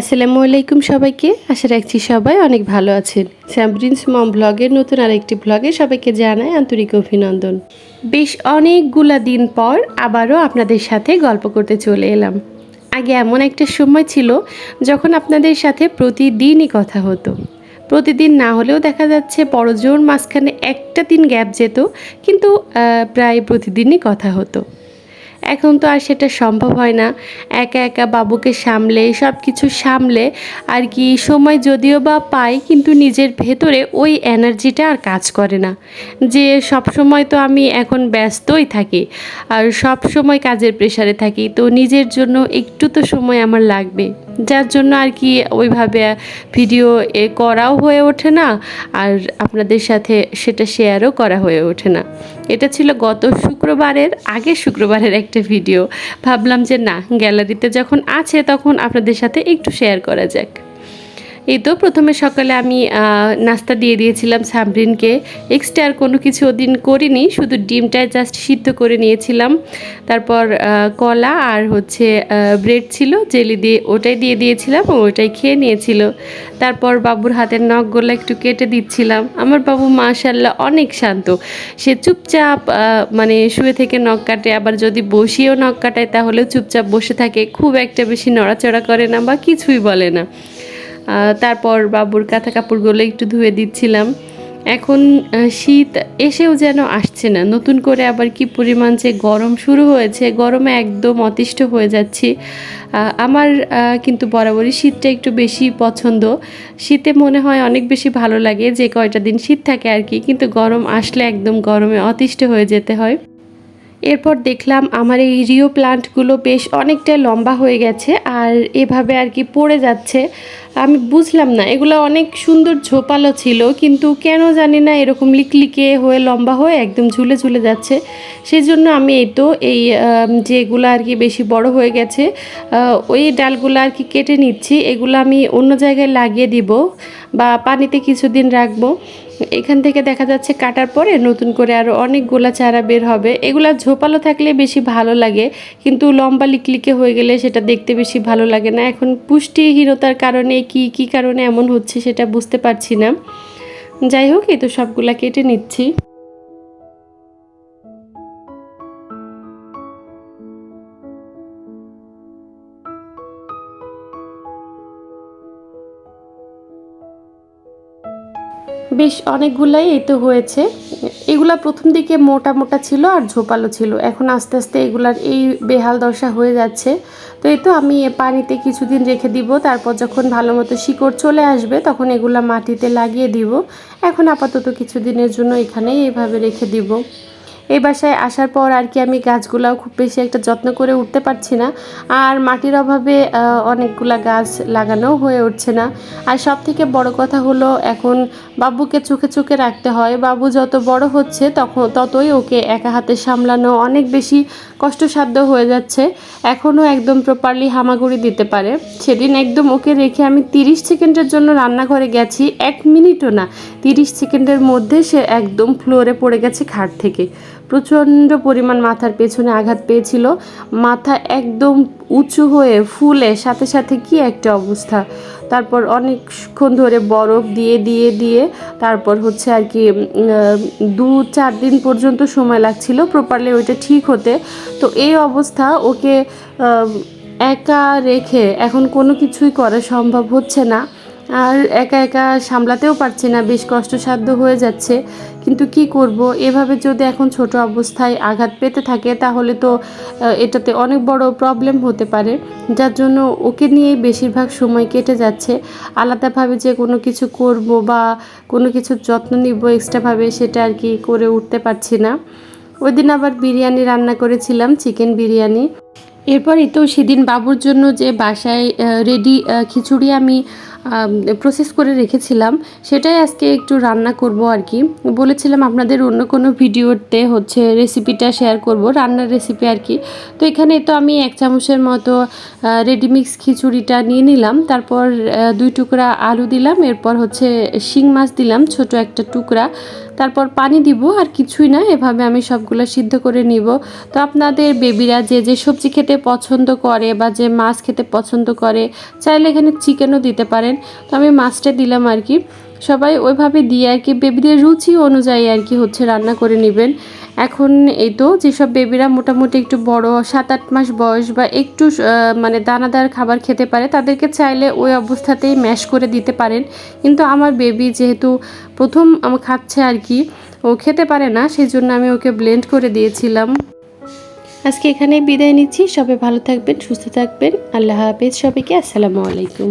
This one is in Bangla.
আসসালামু আলাইকুম সবাইকে। আশা রাখছি সবাই অনেক ভালো আছেন। স্যামব্রিন্স মম ব্লগের নতুন আরেকটি ব্লগে সবাইকে জানাই আন্তরিক অভিনন্দন। বেশ অনেকগুলা দিন পর আবারও আপনাদের সাথে গল্প করতে চলে এলাম। আগে এমন একটা সময় ছিল যখন আপনাদের সাথে প্রতিদিনই কথা হতো। প্রতিদিন না হলেও দেখা যাচ্ছে বড়জোর মাঝখানে একটা দিন গ্যাপ যেত, কিন্তু প্রায় প্রতিদিনই কথা হতো। এখন তো আর সেটা সম্ভব হয় না। একা একা বাবুকে সামলে সব কিছু সামলে, আর কি সময় যদিও বা পাই, কিন্তু নিজের ভেতরে ওই এনার্জিটা আর কাজ করে না। যে সব সময় তো আমি এখন ব্যস্তই থাকি, আর সব সময় কাজের প্রেশারে থাকি, তো নিজের জন্য একটু তো সময় আমার লাগবে। যার জন্য আর কি ওইভাবে ভিডিও এ করাও হয়ে ওঠে না, আর আপনাদের সাথে সেটা শেয়ারও করা হয়ে ওঠে না। এটা ছিল গত শুক্রবারের আগে শুক্রবারের একটা ভিডিও ভাবলাম যে না গ্যালারিতে যখন আছে তখন আপনাদের সাথে একটু শেয়ার করা যাক। এই তো প্রথমে সকালে আমি নাস্তা দিয়ে দিয়েছিলাম সামরিনকে এক্সট্রা আর কোনো কিছু ওদিন করিনি, শুধু ডিমটা জাস্ট সিদ্ধ করে নিয়েছিলাম। তারপর কলা আর হচ্ছে ব্রেড ছিল, জেলি দিয়ে ওটাই দিয়ে দিয়েছিলাম ওটাই খেয়ে নিয়েছিল। তারপর বাবুর হাতের নখগুলো একটু কেটে দিচ্ছিলাম। আমার বাবু মাশাল্লাহ অনেক শান্ত। সে চুপচাপ মানে শুয়ে থেকে নখ কাটে, আবার যদি বসিয়েও নখ কাটায় তাহলেও চুপচাপ বসে থাকে। খুব একটা বেশি নড়াচড়া করে না বা কিছুই বলে না। তারপর বাবুর কাঁথা কাপড়গুলো একটু ধুয়ে দিচ্ছিলাম। এখন শীত এসেও যেন আসছে না। নতুন করে আবার কি পরিমাণ যে গরম শুরু হয়েছে, গরমে একদম অতিষ্ঠ হয়ে যাচ্ছি। আমার কিন্তু বরাবরই শীতটা একটু বেশি পছন্দ। শীতে মনে হয় অনেক বেশি ভালো লাগে যে কয়টা দিন শীত থাকে আর কি, কিন্তু গরম আসলে একদম গরমে অতিষ্ঠ হয়ে যেতে হয়। এরপর দেখলাম আমার এই রিও প্লান্টগুলো বেশ অনেকটা লম্বা হয়ে গেছে আর এভাবে আর কি পড়ে যাচ্ছে। আমি বুঝলাম না, এগুলো অনেক সুন্দর ঝোপালো ছিল কিন্তু কেন জানি না এরকম লিকলিকে হয়ে লম্বা হয়ে একদম ঝুলে ঝুলে যাচ্ছে। সেই জন্য আমি এই তো এই যেগুলো আর কি বেশি বড় হয়ে গেছে ওই ডালগুলো আর কি কেটে নিচ্ছি। এগুলো আমি অন্য জায়গায় লাগিয়ে দিব বা পানিতে কিছুদিন রাখব। এখান থেকে দেখা যাচ্ছে কাটার পরে নতুন করে আরও অনেকগুলা চারা বের হবে। এগুলা ঝোপালো থাকলে বেশি ভালো লাগে, কিন্তু লম্বা লিকলিকে হয়ে গেলে সেটা দেখতে বেশি ভালো লাগে না। এখন পুষ্টিহীনতার কারণে কি কি কারণে এমন হচ্ছে সেটা বুঝতে পারছি না। যাই হোক, এই তো সবগুলা কেটে নিচ্ছি। বেশ অনেকগুলাই এই তো হয়েছে। এগুলা প্রথম দিকে মোটা মোটা ছিল আর ঝোপালো ছিল। এখন আস্তে আস্তে এগুলার এই বেহাল দশা হয়ে যাচ্ছে। তো এই তো আমি পানিতে কিছুদিন রেখে দিব, তারপর যখন ভালো মতো শিকড় চলে আসবে তখন এগুলা মাটিতে লাগিয়ে দিব। এখন আপাতত কিছুদিনের জন্য এখানেই এইভাবে রেখে দিব। এই বাসায় আসার পর আর কি আমি গাছগুলাও খুব বেশি একটা যত্ন করে উঠতে পারছি না। আর মাটির অভাবে অনেকগুলা গাছ লাগানোও হয়ে উঠছে না। আর সব থেকে বড় কথা হলো এখন বাবুকে চোখে চোখে রাখতে হয়। বাবু যত বড় হচ্ছে তখন ততই ওকে একা হাতে সামলানো অনেক বেশি কষ্টসাধ্য হয়ে যাচ্ছে। এখনও একদম প্রপারলি হামাগুড়ি দিতে পারে। সেদিন একদম ওকে রেখে আমি তিরিশ সেকেন্ডের জন্য রান্নাঘরে গেছি। এক মিনিটও না, তিরিশ সেকেন্ডের মধ্যে সে একদম ফ্লোরে পড়ে গেছে খাট থেকে। প্রচণ্ড পরিমাণ মাথার পেছনে আঘাত পেয়েছিল। মাথা একদম উঁচু হয়ে ফুলে সাথে সাথে কি একটা অবস্থা। তারপর অনেকক্ষণ ধরে বরফ দিয়ে দিয়ে দিয়ে, তারপর হচ্ছে আর কি দু চার দিন পর্যন্ত সময় লাগছিল প্রপারলি ওইটা ঠিক হতে। তো এই অবস্থা ওকে একা রেখে এখন কোনো কিছুই করা সম্ভব হচ্ছে না। আর একা একা সামলাতেও পারছি না, বেশ কষ্টসাধ্য হয়ে যাচ্ছে। কিন্তু কি করব? এভাবে যদি এখন ছোট অবস্থায় আঘাত পেতে থাকে, তাহলে তো এটাতে অনেক বড় প্রবলেম হতে পারে। যার জন্য ওকে নিয়েই বেশিরভাগ সময় কেটে যাচ্ছে। আলাদাভাবে যে কোনো কিছু করব বা কোনো কিছুর যত্ন নিব এক্সট্রাভাবে সেটা আর কি করে উঠতে পারছি না। ওই দিন আবার বিরিয়ানি রান্না করেছিলাম চিকেন বিরিয়ানি। এরপরই তো সেদিন বাবুর জন্য যে বাসায় রেডি খিচুড়ি আমি প্রসেস করে রেখেছিলাম। সেটাই আজকে একটু রান্না করব আর কি। বলেছিলাম আপনাদের অন্য কোনো ভিডিওতে হচ্ছে রেসিপিটা শেয়ার করব, রান্নার রেসিপি আর কি। তো এখানে তো আমি এক চামচের মতো রেডিমিক্স খিচুড়িটা নিয়ে নিলাম। তারপর দুই টুকরা আলু দিলাম। এরপর হচ্ছে শিং মাছ দিলাম, ছোট একটা টুকরা। তারপর পানি দিব, আর কিছুই না, এভাবে আমি সবগুলো সিদ্ধ করে নিব। তো আপনাদের বেবিরা যে যে সবজি খেতে পছন্দ করে বা যে মাছ খেতে পছন্দ করে, চাইলে এখানে চিকেনও দিতে পারেন। তো আমি মাছটা দিলাম আর কি। সবাই ওইভাবে দিয়ে আর কি, বেবিদের রুচি অনুযায়ী আর কি হচ্ছে রান্না করে নেবেন। এখন এই তো যেসব বেবিরা মোটামুটি একটু বড় সাত আট মাস বয়স বা একটু মানে দানাদার খাবার খেতে পারে, তাদেরকে চাইলে ওই অবস্থাতেই ম্যাশ করে দিতে পারেন। কিন্তু আমার বেবি যেহেতু প্রথম আমার খাচ্ছে আর কি, ও খেতে পারে না সেই জন্য আমি ওকে ব্লেন্ড করে দিয়েছিলাম। আজকে এখানেই বিদায় নিচ্ছি, সবাই ভালো থাকবেন, সুস্থ থাকবেন। আল্লাহ হাফেজ সবাইকে, আসসালামু আলাইকুম।